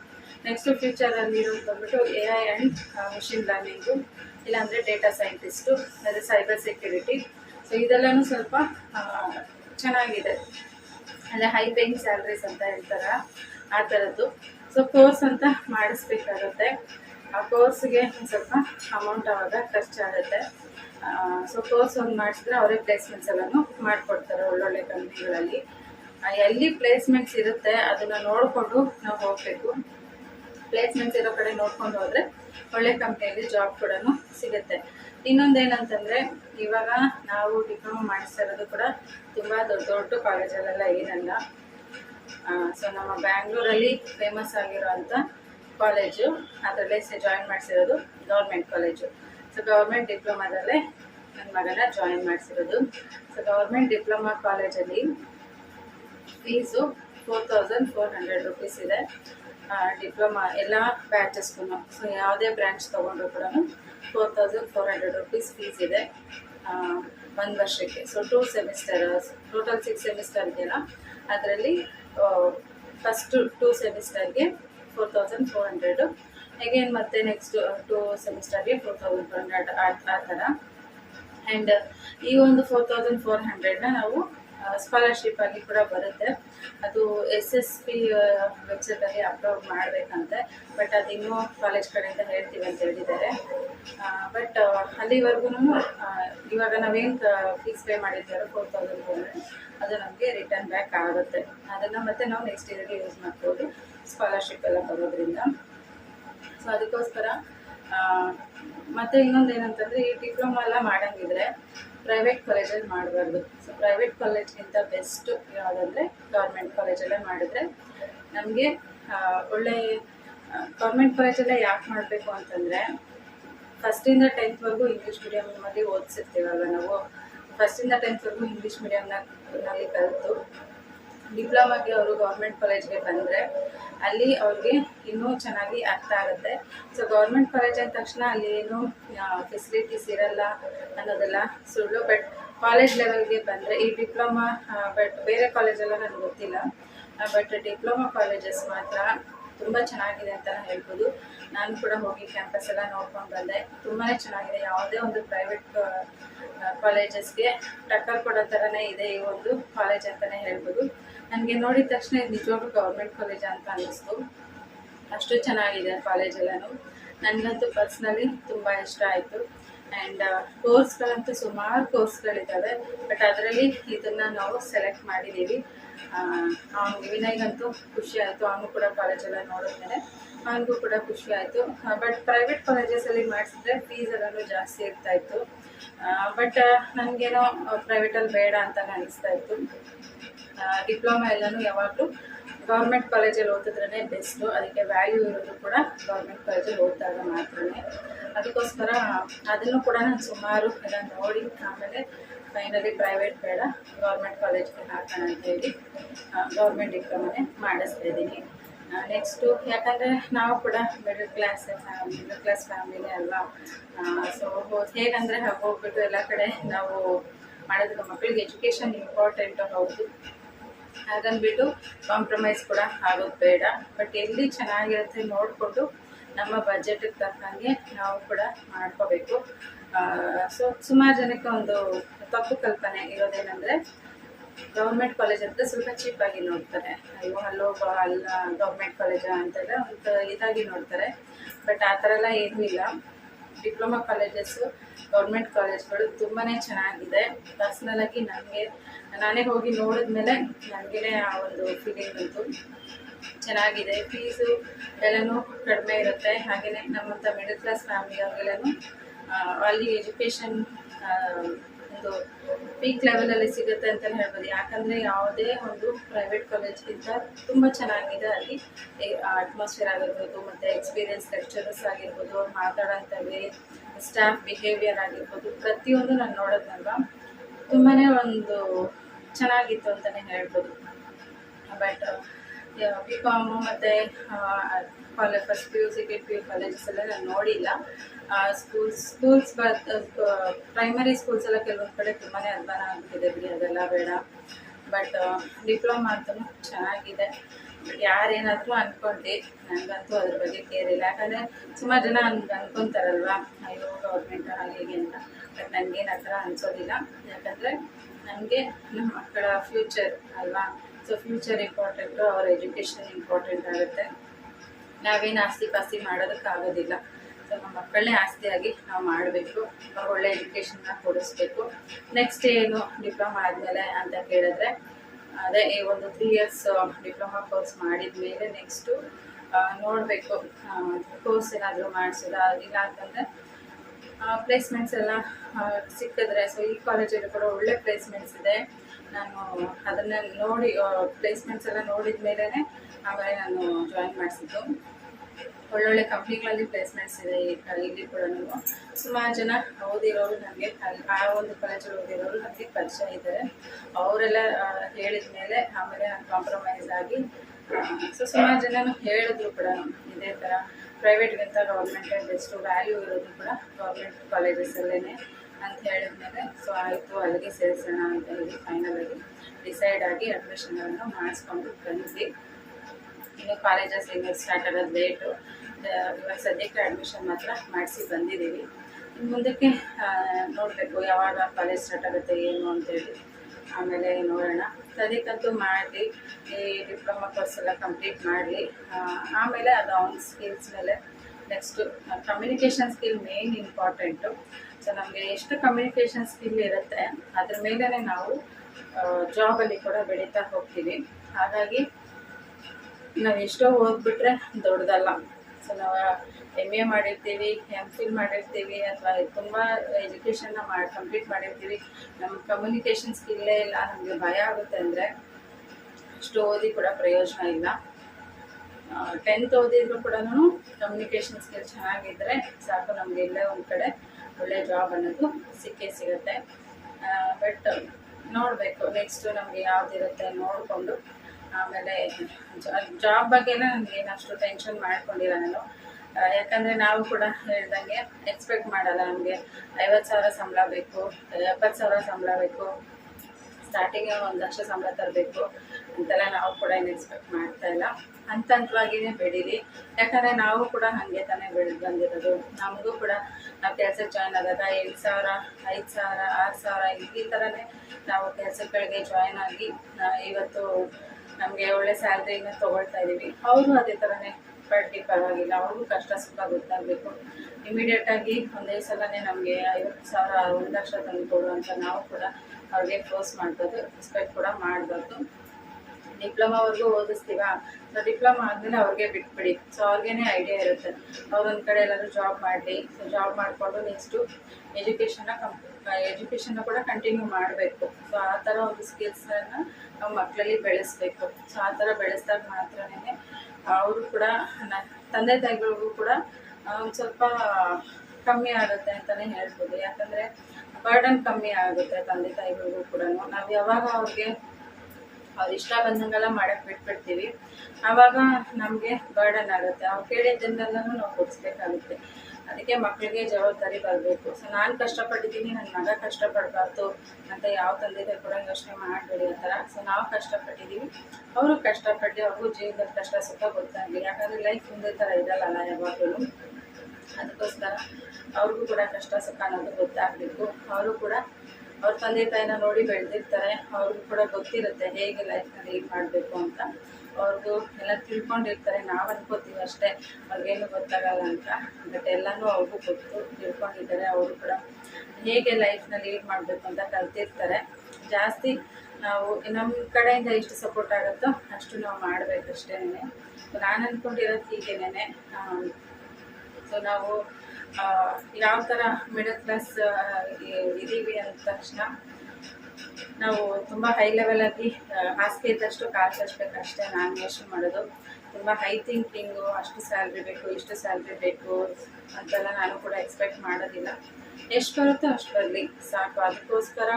A: ನೆಕ್ಸ್ಟು ಫ್ಯೂಚರಲ್ಲಿ ಇರೋದು ಬಂದ್ಬಿಟ್ಟು A I and machine learning ಇಲ್ಲಾಂದರೆ ಡೇಟಾ ಸೈಂಟಿಸ್ಟು ಅದೇ ಸೈಬರ್ ಸೆಕ್ಯೂರಿಟಿ ಸೊ ಇದೆಲ್ಲನೂ ಸ್ವಲ್ಪ ಚೆನ್ನಾಗಿದೆ. ಅಂದರೆ ಹೈ ಪೇಯಿಂಗ್ ಸ್ಯಾಲ್ರೀಸ್ ಅಂತ ಹೇಳ್ತಾರೆ? ಆ ಥರದ್ದು ಸೊ ಕೋರ್ಸ್ ಅಂತ ಮಾಡಿಸ್ಬೇಕಾಗುತ್ತೆ. ಆ ಕೋರ್ಸ್ಗೆ ಒಂದು ಸ್ವಲ್ಪ ಅಮೌಂಟ್ ಆವಾಗ ಖರ್ಚಾಗುತ್ತೆ ಸೊ ಕೋರ್ಸ್ ಒಂದು ಮಾಡಿಸಿದ್ರೆ ಅವರೇ ಪ್ಲೇಸ್ಮೆಂಟ್ಸ್ ಎಲ್ಲನೂ ಮಾಡಿಕೊಡ್ತಾರೆ ಒಳ್ಳೊಳ್ಳೆ ಕಂಪ್ನಿಗಳಲ್ಲಿ ಎಲ್ಲಿ ಪ್ಲೇಸ್ಮೆಂಟ್ಸ್ ಇರುತ್ತೆ ಅದನ್ನು ನೋಡಿಕೊಂಡು ನಾವು ಹೋಗಬೇಕು. ಪ್ಲೇಸ್ಮೆಂಟ್ಸ್ ಇರೋ ಕಡೆ ನೋಡ್ಕೊಂಡು ಹೋದರೆ ಒಳ್ಳೆ ಕಂಪ್ನಿಯಲ್ಲಿ ಜಾಬ್ ಕೂಡ ಸಿಗುತ್ತೆ. ಇನ್ನೊಂದೇನಂತಂದರೆ, ಇವಾಗ ನಾವು ಡಿಪ್ಲೊಮಾ ಮಾಡಿಸ್ತಾ ಇರೋದು ಕೂಡ ತುಂಬ ದೊಡ್ಡ ದೊಡ್ಡ ಕಾಲೇಜಲ್ಲೆಲ್ಲ ಏನಲ್ಲ. ಸೊ ನಮ್ಮ ಬ್ಯಾಂಗ್ಳೂರಲ್ಲಿ ಫೇಮಸ್ ಆಗಿರೋವಂಥ ಕಾಲೇಜು, ಅದರಲ್ಲೇ ಜಾಯಿನ್ ಮಾಡಿಸಿರೋದು ಗೌರ್ಮೆಂಟ್ ಕಾಲೇಜು. ಸೊ ಗೌರ್ಮೆಂಟ್ ಡಿಪ್ಲೊಮಾದಲ್ಲೇ ನನ್ನ ಮಗನ ಜಾಯಿನ್ ಮಾಡಿಸಿರೋದು. ಸೊ ಗೌರ್ಮೆಂಟ್ ಡಿಪ್ಲೊಮಾ ಕಾಲೇಜಲ್ಲಿ fees four thousand four hundred rupees ಇದೆ. ಡಿಪ್ಲೊಮಾ ಎಲ್ಲ ಬ್ಯಾಚಸ್ಗೂ ಸೊ ಯಾವುದೇ ಬ್ರ್ಯಾಂಚ್ ತೊಗೊಂಡ್ರು ಕೂಡ four thousand four hundred rupees fees ಇದೆ ಒಂದು ವರ್ಷಕ್ಕೆ. So two semester total six semester ಇದೆಯಲ್ಲ, ಅದರಲ್ಲಿ first two ಸೆಮಿಸ್ಟರ್ಗೆ four thousand four hundred again ಮತ್ತೆ ನೆಕ್ಸ್ಟ್ ಟು ಸೆಮಿಸ್ಟರ್ಗೆ ಫೋರ್ ತೌಸಂಡ್ ಫೋರ್ ಹಂಡ್ರೆಡ್ ಆ ಥರ ಆ್ಯಂಡ್ ಈ ಒಂದು ಫೋರ್ ತೌಸಂಡ್ ಫೋರ್ ಹಂಡ್ರೆಡ್ನ ನಾವು ಸ್ಕಾಲರ್ಶಿಪ್ ಆಗಿ ಕೂಡ ಬರುತ್ತೆ. ಅದು ಎಸ್ ಎಸ್ ಪಿ ವೆಬ್ಸೈಟಲ್ಲಿ ಅಪ್ಲೋಡ್ ಮಾಡಬೇಕಂತೆ. ಬಟ್ ಅದು ಇನ್ನೂ ಕಾಲೇಜ್ ಕಡೆಯಿಂದ ಹೇಳ್ತೀವಿ ಅಂತ ಹೇಳಿದ್ದಾರೆ. ಬಟ್ ಅಲ್ಲಿವರೆಗೂ ಇವಾಗ ನಾವೇನು ಫೀಸ್ ಪೇ ಮಾಡಿದ್ದಾರೋ ಫೋರ್ ತೌಸಂಡ್ ಫೋರ್ ಹಂಡ್ರೆಡ್ ಅದು ನಮಗೆ ರಿಟರ್ನ್ ಬ್ಯಾಕ್ ಆಗುತ್ತೆ. ಅದನ್ನು ಮತ್ತೆ ನಾವು ನೆಕ್ಸ್ಟ್ ಇಯರ್ಗೆ ಯೂಸ್ ಮಾಡ್ಬೋದು. ಸ್ಕಾಲರ್ಶಿಪ್ ಎಲ್ಲ ಬರೋದ್ರಿಂದ ಸೊ ಅದಕ್ಕೋಸ್ಕರ ಮತ್ತು ಇನ್ನೊಂದು ಏನಂತಂದರೆ ಈ ಡಿಪ್ಲೊಮಾ ಎಲ್ಲ ಮಾಡಂಗಿದ್ರೆ ಪ್ರೈವೇಟ್ ಕಾಲೇಜಲ್ಲಿ ಮಾಡಬಾರ್ದು. ಸೊ ಪ್ರೈವೇಟ್ ಕಾಲೇಜ್ಗಿಂತ ಬೆಸ್ಟ್ ಯಾವುದಂದ್ರೆ ಗೌರ್ಮೆಂಟ್ ಕಾಲೇಜಲ್ಲೇ ಮಾಡಿದ್ರೆ ನಮಗೆ ಒಳ್ಳೆ ಗೌರ್ಮೆಂಟ್ ಕಾಲೇಜಲ್ಲೇ ಯಾಕೆ ಮಾಡಬೇಕು ಅಂತಂದರೆ ಫಸ್ಟಿಂದ ಟೆಂತ್ವರೆಗೂ ಇಂಗ್ಲೀಷ್ ಮೀಡಿಯಮಲ್ಲಿ ಓದಿಸಿರ್ತೀವಲ್ವ ನಾವು? ಫಸ್ಟಿಂದ ಟೆಂತ್ವರೆಗೂ ಇಂಗ್ಲೀಷ್ ಮೀಡಿಯಮ್ನಲ್ಲಿ ಕಲಿತು ಡಿಪ್ಲೊಮಾಗೆ ಅವರು ಗೌರ್ಮೆಂಟ್ ಕಾಲೇಜ್ಗೆ ಬಂದರೆ, ಅಲ್ಲಿ ಅವ್ರಿಗೆ ಇನ್ನೂ ಚೆನ್ನಾಗಿ ಅರ್ಥ ಆಗುತ್ತೆ. ಸೊ ಗೌರ್ಮೆಂಟ್ ಕಾಲೇಜ್ ಅಂದ ತಕ್ಷಣ ಅಲ್ಲಿ ಏನು ಫೆಸಿಲಿಟೀಸ್ ಇರಲ್ಲ ಅನ್ನೋದೆಲ್ಲ ಸುಳ್ಳು. ಬಟ್ ಕಾಲೇಜ್ ಲೆವೆಲ್ಗೆ ಬಂದರೆ, ಈ ಡಿಪ್ಲೊಮಾ ಬಟ್ ಬೇರೆ ಕಾಲೇಜೆಲ್ಲ ನನಗೆ ಗೊತ್ತಿಲ್ಲ. ಬಟ್ ಡಿಪ್ಲೊಮಾ ಕಾಲೇಜಸ್ ಮಾತ್ರ ತುಂಬ ಚೆನ್ನಾಗಿದೆ ಅಂತ ಹೇಳ್ಬೋದು. ನಾನು ಕೂಡ ಹೋಗಿ ಕ್ಯಾಂಪಸ್ ಎಲ್ಲ ನೋಡ್ಕೊಂಡು ಬಂದೆ. ತುಂಬಾ ಚೆನ್ನಾಗಿದೆ. ಯಾವುದೇ ಒಂದು ಪ್ರೈವೇಟ್ ಕಾಲೇಜಸ್ಗೆ ಟಕ್ಕರ್ ಕೊಡೋ ಥರನೇ ಇದೆ ಈ ಒಂದು ಕಾಲೇಜ್ ಅಂತಲೇ ಹೇಳ್ಬೋದು. ನನಗೆ ನೋಡಿದ ತಕ್ಷಣ ಇದು ನಿಜವಾಗ್ಲೂ ಗೌರ್ಮೆಂಟ್ ಕಾಲೇಜ್ ಅಂತ ಅನ್ನಿಸ್ತು. ಅಷ್ಟು ಚೆನ್ನಾಗಿದೆ ಕಾಲೇಜ್ ಎಲ್ಲನೂ. ನನಗಂತೂ ಪರ್ಸ್ನಲಿ ತುಂಬ ಇಷ್ಟ ಆಯಿತು. ಆ್ಯಂಡ್ ಕೋರ್ಸ್ಗಳಂತೂ ಸುಮಾರು ಕೋರ್ಸ್ಗಳಿದ್ದಾವೆ ಬಟ್ ಅದರಲ್ಲಿ ಇದನ್ನು ನಾವು ಸೆಲೆಕ್ಟ್ ಮಾಡಿದ್ದೀವಿ ಅವ್ನಿಗೆ ವಿನಯ್ಗಂತೂ ಖುಷಿ ಆಯಿತು. ಅವನು ಕೂಡ ಕಾಲೇಜೆಲ್ಲ ನೋಡಿದ್ಮೇಲೆ ಅವನಿಗೂ ಕೂಡ ಖುಷಿ ಆಯಿತು. ಬಟ್ ಪ್ರೈವೇಟ್ ಕಾಲೇಜಸಲ್ಲಿ ಮಾಡಿಸಿದ್ರೆ ಫೀಸ್ ಎಲ್ಲನೂ ಜಾಸ್ತಿ ಇರ್ತಾಯಿತ್ತು ಬಟ್ ನನಗೇನೋ ಪ್ರೈವೇಟಲ್ಲಿ ಬೇಡ ಅಂತ ಅನಿಸ್ತಾ ಇತ್ತು. ಡಿಪ್ಲೊಮಾ ಎಲ್ಲಾನು ಯಾವಾಗಲೂ ಗೌರ್ಮೆಂಟ್ ಕಾಲೇಜಲ್ಲಿ ಓದಿದ್ರೇ ಬೆಸ್ಟು ಅದಕ್ಕೆ ವ್ಯಾಲ್ಯೂ ಇರೋದು ಕೂಡ ಗೌರ್ಮೆಂಟ್ ಕಾಲೇಜಲ್ಲಿ ಓದಿದಾಗ ಮಾತ್ರನೇ. ಅದಕ್ಕೋಸ್ಕರ ಅದನ್ನು ಕೂಡ ನಾನು ಸುಮಾರು ಎಲ್ಲ ನೋಡಿ, ಆಮೇಲೆ ಫೈನಲಿ ಪ್ರೈವೇಟ್ ಬೇಡ ಗೌರ್ಮೆಂಟ್ ಕಾಲೇಜ್ಗೆ ಹಾಕೋಣ ಅಂತ ಹೇಳಿ ಗೌರ್ಮೆಂಟ್ ಡಿಪ್ಲೊಮಾನೇ ಮಾಡಿಸ್ತಾ ಇದ್ದೀನಿ. ನೆಕ್ಸ್ಟು ಯಾಕಂದರೆ ನಾವು ಕೂಡ ಮಿಡಲ್ ಕ್ಲಾಸ್ ಮಿಡಲ್ ಕ್ಲಾಸ್ ಫ್ಯಾಮಿಲಿನೇ ಅಲ್ವಾ? ಸೊ ಹೇಗಂದರೆ ಹೋಗ್ಬಿಟ್ಟು ಎಲ್ಲ ಕಡೆ ನಾವು ಮಾಡೋದಕ್ಕೆ ಮಕ್ಕಳಿಗೆ ಎಜುಕೇಷನ್ ಇಂಪಾರ್ಟೆಂಟು ಹೌದು. ಹಾಗಂದ್ಬಿಟ್ಟು ಕಾಂಪ್ರಮೈಸ್ ಕೂಡ ಆಗೋದು ಬೇಡ. ಬಟ್ ಎಲ್ಲಿ ಚೆನ್ನಾಗಿರುತ್ತೆ ನೋಡಿಕೊಂಡು ನಮ್ಮ ಬಜೆಟಿಗೆ ತಕ್ಕಂಗೆ ನಾವು ಕೂಡ ಮಾಡ್ಕೋಬೇಕು. ಸೊ ಸುಮಾರು ಜನಕ್ಕೆ ಒಂದು ತಪ್ಪು ಕಲ್ಪನೆ ಇರೋದೇನೆಂದರೆ ಗೌರ್ಮೆಂಟ್ ಕಾಲೇಜ್ ಅಂತ ಸ್ವಲ್ಪ ಚೀಪಾಗಿ ನೋಡ್ತಾರೆ. ಅಯ್ಯೋ, ಅಲ್ಲೋ ಅಲ್ಲ ಗೌರ್ಮೆಂಟ್ ಕಾಲೇಜ ಅಂತೆಲ್ಲ ಒಂದು ಇದಾಗಿ ನೋಡ್ತಾರೆ. ಬಟ್ ಆ ಥರ ಎಲ್ಲ ಏನೂ ಇಲ್ಲ ಡಿಪ್ಲೊಮಾ ಕಾಲೇಜಸ್ಸು ಗೌರ್ಮೆಂಟ್ ಕಾಲೇಜ್ಗಳು ತುಂಬಾ ಚೆನ್ನಾಗಿದೆ. ಪರ್ಸ್ನಲಾಗಿ ನನಗೆ, ನಾನೇ ಹೋಗಿ ನೋಡಿದ್ಮೇಲೆ ನನಗೇ ಆ ಒಂದು ಫೀಲಿಂಗ್ ಬಂತು. ಚೆನ್ನಾಗಿದೆ. ಫೀಸು ಎಲ್ಲನೂ ಕಡಿಮೆ ಇರುತ್ತೆ. ಹಾಗೆಯೇ ನಮ್ಮಂಥ ಮಿಡಲ್ ಕ್ಲಾಸ್ ಫ್ಯಾಮಿಲಿ ಅವ್ರಿಗೆಲ್ಲನೂ ಅಲ್ಲಿ ಎಜುಕೇಷನ್ ಒಂದು ಪೀಕ್ ಲೆವೆಲಲ್ಲಿ ಸಿಗುತ್ತೆ ಅಂತಲೇ ಹೇಳ್ಬೋದು. ಯಾಕಂದರೆ ಯಾವುದೇ ಒಂದು ಪ್ರೈವೇಟ್ ಕಾಲೇಜ್ಗಿಂತ ತುಂಬ ಚೆನ್ನಾಗಿದೆ ಅಲ್ಲಿ. ಅಟ್ಮಾಸ್ಫಿಯರ್ ಆಗಿರ್ಬೋದು, ಮತ್ತು ಎಕ್ಸ್ಪೀರಿಯನ್ಸ್ ಲೆಕ್ಚರರ್ಸ್ ಆಗಿರ್ಬೋದು, ಅವ್ರು ಮಾತಾಡೋಂಥ ಸ್ಟಾಫ್ ಬಿಹೇವಿಯರ್ ಆಗಿರ್ಬೋದು, ಪ್ರತಿಯೊಂದು ನಾನು ನೋಡೋದ್ನಲ್ವ? ತುಂಬಾ ಒಂದು ಚೆನ್ನಾಗಿತ್ತು ಅಂತಲೇ ಹೇಳ್ಬೋದು. ಬಟ್ ಬಿ ಕಾಮು ಮತ್ತು college first P U second P U colleges ಎಲ್ಲ ನಾನು ನೋಡಿಲ್ಲ. ಸ್ಕೂಲ್ಸ್ ಸ್ಕೂಲ್ಸ್ ಪ್ರೈಮರಿ ಸ್ಕೂಲ್ಸ್ ಎಲ್ಲ ಕೆಲವೊಂದು ಕಡೆ ತುಂಬಾ ಅನುಮಾನ ಆಗ್ತಿದೆ ಬಿಡಿ, ಅದೆಲ್ಲ ಬೇಡ. ಬಟ್ ಡಿಪ್ಲೊಮಾ ಅಂತೂ ಚೆನ್ನಾಗಿದೆ. ಯಾರೇನಾದರೂ ಅಂದ್ಕೊಂಡು ನನಗಂತೂ ಅದ್ರ ಬಗ್ಗೆ ಕೇರ್ ಇಲ್ಲ. ಯಾಕಂದರೆ ಸುಮಾರು ಜನ ಹಂಗೆ ಅನ್ಕೊಂತಾರಲ್ವಾ? ಅಯ್ಯೋ ಗೌರ್ಮೆಂಟ್ ಹಾಗೆ ಹೀಗೆ ಅಂತ. ಬಟ್ ನನಗೇನು ಆ ಥರ ಅನಿಸೋದಿಲ್ಲ. ಯಾಕಂದರೆ ನನಗೆ ನಮ್ಮ ಮಕ್ಕಳ ಫ್ಯೂಚರ್ ಅಲ್ವಾ? ಸೊ ಫ್ಯೂಚರ್ ಇಂಪಾರ್ಟೆಂಟು ಅವ್ರ ಎಜುಕೇಷನ್ ಇಂಪಾರ್ಟೆಂಟ್ ಆಗುತ್ತೆ. ನಾವೇನು ಆಸ್ತಿ ಪಾಸ್ತಿ ಮಾಡೋದಕ್ಕಾಗೋದಿಲ್ಲ. ಸೊ ನಮ್ಮ ಮಕ್ಕಳನ್ನೇ ಆಸ್ತಿಯಾಗಿ ನಾವು ಮಾಡಬೇಕು. ಒಳ್ಳೆ ಎಜುಕೇಷನ್ನ ಕೊಡಿಸ್ಬೇಕು. ನೆಕ್ಸ್ಟ್ ಏನು ಡಿಪ್ಲೊಮಾ ಆದಮೇಲೆ ಅಂತ ಕೇಳಿದ್ರೆ, ಅದೇ ಈ ಒಂದು ತ್ರೀ ಇಯರ್ಸ್ ಡಿಪ್ಲೊಮಾ ಕೋರ್ಸ್ ಮಾಡಿದ ಮೇಲೆ ನೆಕ್ಸ್ಟು ನೋಡಬೇಕು ಕೋರ್ಸ್ ಏನಾದರೂ ಮಾಡಿಸೋದಾ ಇಲ್ಲ ಅಂತಂದರೆ ಪ್ಲೇಸ್ಮೆಂಟ್ಸ್ ಎಲ್ಲ ಸಿಕ್ಕಿದ್ರೆ ಸೊ ಈ ಕಾಲೇಜಲ್ಲಿ ಕೂಡ ಒಳ್ಳೆ ಪ್ಲೇಸ್ಮೆಂಟ್ಸ್ ಇದೆ. ನಾನು ಅದನ್ನು ನೋಡಿ ಪ್ಲೇಸ್ಮೆಂಟ್ಸ್ ಎಲ್ಲ ನೋಡಿದ ಮೇಲೇ ಆಮೇಲೆ ನಾನು ಜಾಯಿನ್ ಮಾಡಿಸಿದ್ದು. ಒಳ್ಳೊಳ್ಳೆ ಕಂಪ್ನಿಗಳಲ್ಲಿ ಪ್ಲೇಸ್ಮೆಂಟ್ಸ್ ಇದೆ ಇಲ್ಲಿ ಕೂಡ ಸುಮಾರು ಜನ ಓದಿರೋರು ನನಗೆ ಆ ಒಂದು ಕಾಲೇಜಲ್ಲಿ ಓದಿರೋರು ನನಗೆ ಪರಿಚಯ ಇದ್ದಾರೆ ಅವರೆಲ್ಲ ಹೇಳಿದ ಮೇಲೆ ಆಮೇಲೆ ಕಾಂಪ್ರಮೈಸ್ ಆಗಿ ಸೊ ಸುಮಾರು ಜನ ಹೇಳಿದ್ರು ಕೂಡ ಇದೇ ಥರ ಪ್ರೈವೇಟ್ಗಿಂತ ಗೌರ್ಮೆಂಟೇ ಬೆಸ್ಟು ವ್ಯಾಲ್ಯೂ ಇರೋದು ಕೂಡ ಗೌರ್ಮೆಂಟ್ ಕಾಲೇಜಸಲ್ಲೇ ಅಂತ ಹೇಳಿದ ಮೇಲೆ ಸೊ ಆಯಿತು, ಅಲ್ಲಿಗೆ ಸೇರಿಸೋಣ ಅಂತ ಹೇಳಿ ಫೈನಲ್ ಆಗಿ ಡಿಸೈಡ್ ಆಗಿ ಅಡ್ಮಿಷನನ್ನು ಮಾಡಿಸ್ಕೊಂಡು ಬಂದ್ವಿ. ಇನ್ನು ಕಾಲೇಜಸ್ ಹೆಂಗೆ ಸ್ಟಾರ್ಟ್ ಆಗೋದು ಲೇಟು ಇವಾಗ ಸದ್ಯಕ್ಕೆ ಅಡ್ಮಿಷನ್ ಮಾತ್ರ ಮಾಡಿಸಿ ಬಂದಿದ್ದೀವಿ. ಇನ್ನು ಮುಂದಕ್ಕೆ ನೋಡಬೇಕು ಯಾವಾಗ ಕಾಲೇಜ್ ಸ್ಟಾರ್ಟ್ ಆಗುತ್ತೆ, ಏನು ಅಂತೇಳಿ. ಆಮೇಲೆ ನೋಡೋಣ. ಸದ್ಯಕ್ಕಂತೂ ಮಾಡಿ, ಈ ಡಿಪ್ಲೊಮಾ ಕೋರ್ಸ್ ಎಲ್ಲ ಕಂಪ್ಲೀಟ್ ಮಾಡಲಿ. ಆಮೇಲೆ ಅದು ಅವ್ನ ಸ್ಕಿಲ್ಸ್ ಮೇಲೆ next communication skill main important so ನಮಗೆ ಎಷ್ಟು ಕಮ್ಯುನಿಕೇಷನ್ ಸ್ಕಿಲ್ ಇರುತ್ತೆ, ಅದ್ರ ಮೇಲೇ ನಾವು ಜಾಬಲ್ಲಿ ಕೂಡ ಬೆಳೀತಾ ಹೋಗ್ತೀವಿ. ಹಾಗಾಗಿ ನಾವು ಎಷ್ಟೋ ಓದ್ಬಿಟ್ರೆ ದೊಡ್ಡದಲ್ಲ. ಸೊ ನಾವು ಎಂ ಎ ಮಾಡಿರ್ತೀವಿ ಎಂ ಫಿಲ್ ಮಾಡಿರ್ತೀವಿ, ಅಥವಾ ತುಂಬ ಎಜುಕೇಷನ್ನ ಮಾಡಿ ಕಂಪ್ಲೀಟ್ ಮಾಡಿರ್ತೀವಿ. ನಮ್ಮ ಕಮ್ಯುನಿಕೇಷನ್ ಸ್ಕಿಲ್ಲೇ ಇಲ್ಲ ನಮಗೆ ಭಯ ಆಗುತ್ತೆ ಅಂದರೆ ಅಷ್ಟು ಓದಿ ಕೂಡ ಪ್ರಯೋಜನ ಇಲ್ಲ. ಟೆಂತ್ ಓದಿದ್ರು ಕೂಡ ಕಮ್ಯುನಿಕೇಷನ್ ಸ್ಕಿಲ್ ಚೆನ್ನಾಗಿದ್ದರೆ ಸಾಕು ನಮಗೆ ಇಲ್ಲೇ ಒಂದು ಕಡೆ ಒಳ್ಳೆ ಜಾಬ್ ಅನ್ನೋದು ಸಿಕ್ಕೇ ಸಿಗುತ್ತೆ. ಬಟ್ ನೋಡಬೇಕು ನೆಕ್ಸ್ಟು ನಮಗೆ ಯಾವುದಿರುತ್ತೆ ನೋಡಿಕೊಂಡು ಆಮೇಲೆ ಜಾಬ್ ಬಗ್ಗೆನೇ ನನಗೆ ಏನಷ್ಟು ಟೆನ್ಷನ್ ಮಾಡ್ಕೊಂಡಿಲ್ಲ ನಾನು. ಯಾಕಂದರೆ ನಾವು ಕೂಡ ಹೇಳ್ದಂಗೆ ಎಕ್ಸ್ಪೆಕ್ಟ್ ಮಾಡಲ್ಲ ನಮಗೆ. ಐವತ್ತು ಸಾವಿರ ಸಂಬಳ ಬೇಕು, ಎಪ್ಪತ್ತು ಸಾವಿರ ಸಂಬಳ ಬೇಕು ಸ್ಟಾರ್ಟಿಂಗ್ ಒಂದು ಲಕ್ಷ ಸಂಬಳ ತರಬೇಕು ಅಂತೆಲ್ಲ ನಾವು ಕೂಡ ಏನು ಎಕ್ಸ್ಪೆಕ್ಟ್ ಮಾಡ್ತಾ ಇಲ್ಲ. ಹಂತ ಹಂತವಾಗಿಯೇ ಬೆಳೀಲಿ. ಯಾಕಂದರೆ ನಾವು ಕೂಡ ಹಾಗೆ ತಾನೇ ಬೆಳೆದು ಬಂದಿರೋದು. ನಮಗೂ ಕೂಡ ನಾವು ಕೆಲಸಕ್ಕೆ ಜಾಯ್ನ್ ಆದಾಗ ಎಂಟು ಸಾವಿರ, ಐದು ಸಾವಿರ, ಆರು ಸಾವಿರ ಈ ಥರನೇ ನಾವು ಕೆಲಸಗಳಿಗೆ ಜಾಯ್ನ್ ಆಗಿ ಇವತ್ತು ನಮಗೆ ಒಳ್ಳೆ ಸ್ಯಾಲ್ರಿನ ತೊಗೊಳ್ತಾ ಇದ್ದೀವಿ. ಅವರು ಅದೇ ಥರನೇ ಪಡ್ಲಿ ಪರವಾಗಿಲ್ಲ. ಅವ್ರಿಗೂ ಕಷ್ಟ ಸುಖ ಗೊತ್ತಾಗಬೇಕು. ಇಮಿಡಿಯೇಟಾಗಿ ಒಂದೇ ಸಲನೇ ನಮಗೆ ಐವತ್ತು ಸಾವಿರ, ಒಂದು ಲಕ್ಷ ತಂದು ಕೊಡು ಅಂತ ನಾವು ಕೂಡ ಅವ್ರಿಗೆ ಫೋರ್ಸ್ ಮಾಡ್ಬೋದು ಎಕ್ಸ್ಪೆಕ್ಟ್ ಕೂಡ ಮಾಡಬಾರ್ದು ಡಿಪ್ಲೊಮಾವರೆಗೂ ಓದಿಸ್ತೀವಾ? ಸೊ ಡಿಪ್ಲೊಮಾ ಆದಮೇಲೆ ಅವ್ರಿಗೆ ಬಿಟ್ಬಿಡಿ. ಸೊ ಅವ್ರಿಗೇನೆ ಐಡಿಯಾ ಇರುತ್ತೆ. ಅವ್ರೊಂದು ಕಡೆ ಎಲ್ಲಾದರೂ ಜಾಬ್ ಮಾಡಲಿ. ಸೊ ಜಾಬ್ ಮಾಡಿಕೊಂಡು ನೆಕ್ಸ್ಟು ಎಜುಕೇಷನ್ನ ಕಂಪ್ ಎಜುಕೇಷನ್ನ ಕೂಡ ಕಂಟಿನ್ಯೂ ಮಾಡಬೇಕು. ಸೊ ಆ ಥರ ಒಂದು ಸ್ಕಿಲ್ಸನ್ನು ನಾವು ಮಕ್ಕಳಲ್ಲಿ ಬೆಳೆಸಬೇಕು. ಸೊ ಆ ಥರ ಬೆಳೆಸ್ದಾಗ ಮಾತ್ರನೇ ಅವರು ಕೂಡ ತಂದೆ ತಾಯಿಗಳಿಗೂ ಕೂಡ ಒಂದು ಸ್ವಲ್ಪ ಕಮ್ಮಿ ಆಗುತ್ತೆ ಅಂತಲೇ ಹೇಳ್ಬೋದು. ಯಾಕಂದರೆ ಬರ್ಡನ್ ಕಮ್ಮಿ ಆಗುತ್ತೆ ತಂದೆ ತಾಯಿಗಳಿಗೂ ಕೂಡ ನಾವು ಯಾವಾಗ ಅವ್ರಿಗೆ ಅವ್ರು ಇಷ್ಟ ಬಂದಂಗೆಲ್ಲ ಮಾಡಕ್ಕೆ ಬಿಟ್ಬಿಡ್ತೀವಿ. ಆವಾಗ ನಮಗೆ ಬರ್ಡನ್ ಆಗುತ್ತೆ. ಅವ್ರು ಕೇಳಿದ್ದನ್ನೆಲ್ಲನೂ ನಾವು ಕೊಡಿಸ್ಬೇಕಾಗುತ್ತೆ. ಅದಕ್ಕೆ ಮಕ್ಕಳಿಗೆ ಜವಾಬ್ದಾರಿ ಬರಬೇಕು. ಸೊ ನಾನು ಕಷ್ಟಪಟ್ಟಿದ್ದೀನಿ ನನ್ನ ಮಗ ಕಷ್ಟಪಡಬಾರ್ದು ಅಂತ ಯಾವ ತಂದೆ ಕೂಡ ಯೋಚನೆ ಮಾಡಬೇಡಿ ಆ ಥರ. ಸೊ ನಾವು ಕಷ್ಟಪಟ್ಟಿದ್ದೀವಿ ಅವರು ಕಷ್ಟಪಟ್ಟು ಅವ್ರಿಗೂ ಜೀವನದಲ್ಲಿ ಕಷ್ಟ, ಸುಖ ಗೊತ್ತಾಗಲಿ ಯಾಕಂದರೆ ಲೈಫ್ ಒಂದೇ ಥರ ಇರಲ್ಲ ಯಾವಾಗಲೂ. ಅದಕ್ಕೋಸ್ಕರ ಅವ್ರಿಗೂ ಕೂಡ ಕಷ್ಟ, ಸುಖ ಅನ್ನೋದು ಗೊತ್ತಾಗಬೇಕು. ಅವರು ಕೂಡ ಅವ್ರ ತಂದೆ ತಾಯಿನ ನೋಡಿ ಬೆಳೆದಿರ್ತಾರೆ, ಅವ್ರಿಗೂ ಕೂಡ ಗೊತ್ತಿರುತ್ತೆ ಹೇಗೆ ಲೈಫ್ನ ಲೀಡ್ ಮಾಡಬೇಕು ಅಂತ. ಅವ್ರದ್ದು ಎಲ್ಲ ತಿಳ್ಕೊಂಡಿರ್ತಾರೆ, ನಾವು ಅನ್ಕೋತೀವಿ ಅಷ್ಟೇ, ಅವ್ರಿಗೇನು ಗೊತ್ತಾಗಲ್ಲ ಅಂತ. ಬಟ್ ಎಲ್ಲನೂ ಅವ್ರಿಗೂ ಗೊತ್ತು, ತಿಳ್ಕೊಂಡಿದ್ದಾರೆ, ಅವರು ಕೂಡ ಹೇಗೆ ಲೈಫ್ನ ಲೀಡ್ ಮಾಡಬೇಕು ಅಂತ ಕಲ್ತಿರ್ತಾರೆ. ಜಾಸ್ತಿ ನಾವು ನಮ್ಮ ಕಡೆಯಿಂದ ಎಷ್ಟು ಸಪೋರ್ಟ್ ಆಗುತ್ತೋ ಅಷ್ಟು ನಾವು ಮಾಡಬೇಕಷ್ಟೇ ನಾನು ಅಂದ್ಕೊಂಡಿರೋದು ಹೀಗೇನೆ ಸೊ ನಾವು ಯಾವ ಥರ ಮಿಡಲ್ ಕ್ಲಾಸ್ ಇದ್ದೀವಿ ಅಂದ ತಕ್ಷಣ ನಾವು ತುಂಬ ಹೈ ಲೆವೆಲಾಗಿ ಹಾಸಿಗೆ ಇದ್ದಷ್ಟು ಕಾಲು ಚಾಚಬೇಕು ಅಷ್ಟೇ ನಾನು ಯೋಚನೆ ಮಾಡೋದು. ತುಂಬ ಹೈ ಥಿಂಕಿಂಗು ಅಷ್ಟು ಸ್ಯಾಲ್ರಿ ಬೇಕು, ಇಷ್ಟು ಸ್ಯಾಲ್ರಿ ಬೇಕು ಅಂತೆಲ್ಲ ನಾನು ಕೂಡ ಎಕ್ಸ್ಪೆಕ್ಟ್ ಮಾಡೋದಿಲ್ಲ. ಎಷ್ಟು ಬರುತ್ತೋ ಅಷ್ಟು ಬರಲಿ, ಸಾಕು. ಅದಕ್ಕೋಸ್ಕರ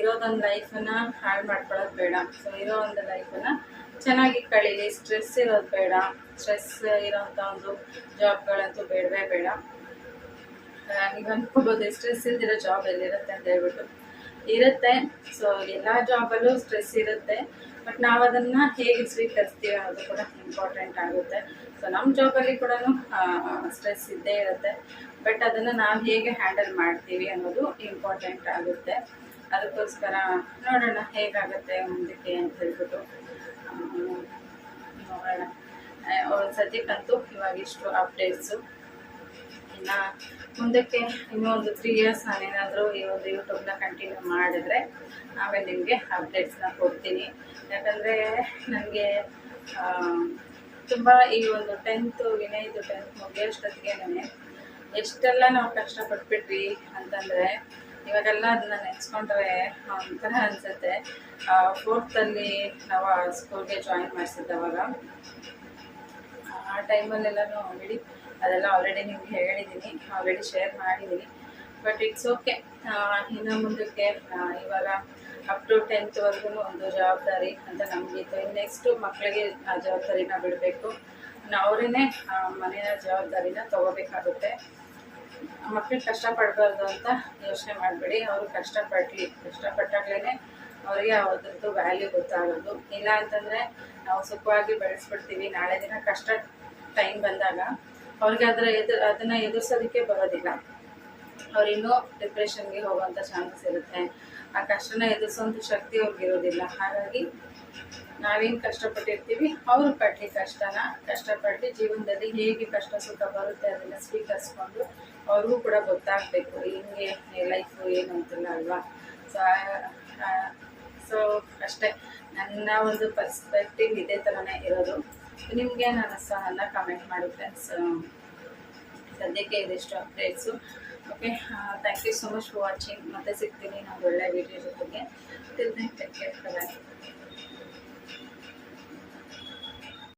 A: ಇರೋದೊಂದು ಲೈಫನ್ನು ಹಾಳು ಮಾಡ್ಕೊಳ್ಳೋದು ಬೇಡ. ಸೊ ಇರೋ ಒಂದು ಲೈಫನ್ನು ಚೆನ್ನಾಗಿ ಕಳೀಲಿ ಸ್ಟ್ರೆಸ್ ಇರೋದು ಬೇಡ. ಸ್ಟ್ರೆಸ್ ಇರೋವಂಥ ಒಂದು ಜಾಬ್ಗಳಂತೂ ಬೇಡವೇ ಬೇಡ. ನೀವು ಅನ್ಕೋಬೋದು ಸ್ಟ್ರೆಸ್ ಇಲ್ದಿರೋ ಜಾಬ್ ಎಲ್ಲಿರುತ್ತೆ ಅಂತ ಹೇಳ್ಬಿಟ್ಟು ಇರುತ್ತೆ. ಸೊ ಎಲ್ಲ ಜಾಬಲ್ಲೂ ಸ್ಟ್ರೆಸ್ ಇರುತ್ತೆ. ಬಟ್ ನಾವು ಅದನ್ನು ಹೇಗೆ ಸ್ವೀಕರಿಸ್ತೀವಿ ಅನ್ನೋದು ಕೂಡ ಇಂಪಾರ್ಟೆಂಟ್ ಆಗುತ್ತೆ. ಸೊ ನಮ್ಮ ಜಾಬಲ್ಲಿ ಕೂಡ ಸ್ಟ್ರೆಸ್ ಇದ್ದೇ ಇರುತ್ತೆ. ಬಟ್ ಅದನ್ನು ನಾವು ಹೇಗೆ ಹ್ಯಾಂಡಲ್ ಮಾಡ್ತೀವಿ ಅನ್ನೋದು ಇಂಪಾರ್ಟೆಂಟ್ ಆಗುತ್ತೆ. ಅದಕ್ಕೋಸ್ಕರ ನೋಡೋಣ ಹೇಗಾಗುತ್ತೆ ಮುಂದಕ್ಕೆ ಅಂತ ಹೇಳ್ಬಿಟ್ಟು ನೋಡೋಣ. ಒಂದು ಇವಾಗ ಇಷ್ಟು ಅಪ್ಡೇಟ್ಸು ಮುಂದಕ್ಕೆ ಇನ್ನೂ ಒಂದು ತ್ರೀ ಇಯರ್ಸ್ ನಾನೇನಾದರೂ ಈ ಒಂದು ಯೂಟ್ಯೂಬ್ನ ಕಂಟಿನ್ಯೂ ಮಾಡಿದ್ರೆ ಆಮೇಲೆ ನಿಮಗೆ ಅಪ್ಡೇಟ್ಸ್ನ ಕೊಡ್ತೀನಿ. ಯಾಕಂದರೆ ನನಗೆ ತುಂಬ ಈ ಒಂದು ಟೆಂತು ವಿನಯ್ದು ಟೆಂತ್ ಮುಗಿಯೋಷ್ಟೊತ್ತಿಗೆ ಎಷ್ಟೆಲ್ಲ ನಾವು ಕಷ್ಟಪಟ್ಬಿಟ್ವಿ ಅಂತಂದರೆ ಇವಾಗೆಲ್ಲ ಅದನ್ನ ನೆನೆಸ್ಕೊಂಡ್ರೆ ಒಂಥರ ಅನಿಸುತ್ತೆ. ಫೋರ್ತಲ್ಲಿ ನಾವು ಸ್ಕೂಲ್ಗೆ ಜಾಯಿನ್ ಮಾಡಿಸಿದ್ದವಾಗ, ಆ ಟೈಮಲ್ಲೆಲ್ಲನೂ ಬಿಡಿ ಅದೆಲ್ಲ ಆಲ್ರೆಡಿ ನಿಮ್ಗೆ ಹೇಳಿದ್ದೀನಿ ಆಲ್ರೆಡಿ ಶೇರ್ ಮಾಡಿದ್ದೀನಿ ಬಟ್ ಇಟ್ಸ್ ಓಕೆ ಇನ್ನು ಮುಂದಕ್ಕೆ ಇವಾಗ ಅಪ್ ಟು ಟೆಂತ್ವರೆಗೂ ಒಂದು ಜವಾಬ್ದಾರಿ ಅಂತ ನಮಗಿತ್ತು ಇನ್ನು ನೆಕ್ಸ್ಟು ಮಕ್ಕಳಿಗೆ ಆ ಜವಾಬ್ದಾರಿನ ಬಿಡಬೇಕು. ಅವರೇ ಮನೆಯ ಜವಾಬ್ದಾರಿನ ತಗೋಬೇಕಾಗುತ್ತೆ. ಮಕ್ಕಳು ಕಷ್ಟಪಡಬಾರ್ದು ಅಂತ ಯೋಚನೆ ಮಾಡಬೇಡಿ. ಅವರು ಕಷ್ಟಪಡಲಿ ಕಷ್ಟಪಟ್ಟಾಗ್ಲೇ ಅವರಿಗೆ ಅದ್ರದ್ದು ವ್ಯಾಲ್ಯೂ ಗೊತ್ತಾಗೋದು. ಇಲ್ಲ ಅಂತಂದರೆ ನಾವು ಸುಖವಾಗಿ ಬೆಳೆಸ್ಬಿಡ್ತೀವಿ. ನಾಳೆ ದಿನ ಕಷ್ಟ ಟೈಮ್ ಬಂದಾಗ ಅವ್ರಿಗೆ ಅದರ ಎದು ಅದನ್ನು ಎದುರಿಸೋದಕ್ಕೆ ಬರೋದಿಲ್ಲ. ಅವ್ರಿನ್ನೂ ಡಿಪ್ರೆಷನ್ಗೆ ಹೋಗುವಂತ ಚಾನ್ಸಸ್ ಇರುತ್ತೆ. ಆ ಕಷ್ಟನ ಎದುರಿಸುವಂತ ಶಕ್ತಿ ಅವ್ರಿಗೆ ಇರೋದಿಲ್ಲ. ಹಾಗಾಗಿ ನಾವೇನು ಕಷ್ಟಪಟ್ಟಿರ್ತೀವಿ, ಅವರು ಪಟ್ಟಿ ಕಷ್ಟನ, ಕಷ್ಟಪಟ್ಟು ಜೀವನದಲ್ಲಿ ಹೇಗೆ ಕಷ್ಟ ಸುಖ ಬರುತ್ತೆ ಅದನ್ನು ಸ್ವೀಕರಿಸ್ಕೊಂಡು ಅವ್ರಿಗೂ ಕೂಡ ಗೊತ್ತಾಗಬೇಕು. ಹಿಂಗೆ ಲೈಫು ಏನು ಅಂತಿಲ್ಲ ಅಲ್ವಾ? ಸೊ ಸೊ ಅಷ್ಟೇ. ನನ್ನ ಒಂದು ಪರ್ಸ್ಪೆಕ್ಟಿವ್ ಇದೇ ಥರನೇ ಇರೋದು. ನಿಮಗೆ ನನ್ನ ಸಹ ಕಮೆಂಟ್ ಮಾಡಿ ಫ್ರೆಂಡ್ಸ್ ಸದ್ಯಕ್ಕೆ ಇದಿಷ್ಟು updates okay thank you so much for watching ಮತ್ತೆ ಸಿಗ್ತೀನಿ ನಾವು ಒಳ್ಳೆ ವೀಡಿಯೋ ಜೊತೆಗೆ. Take care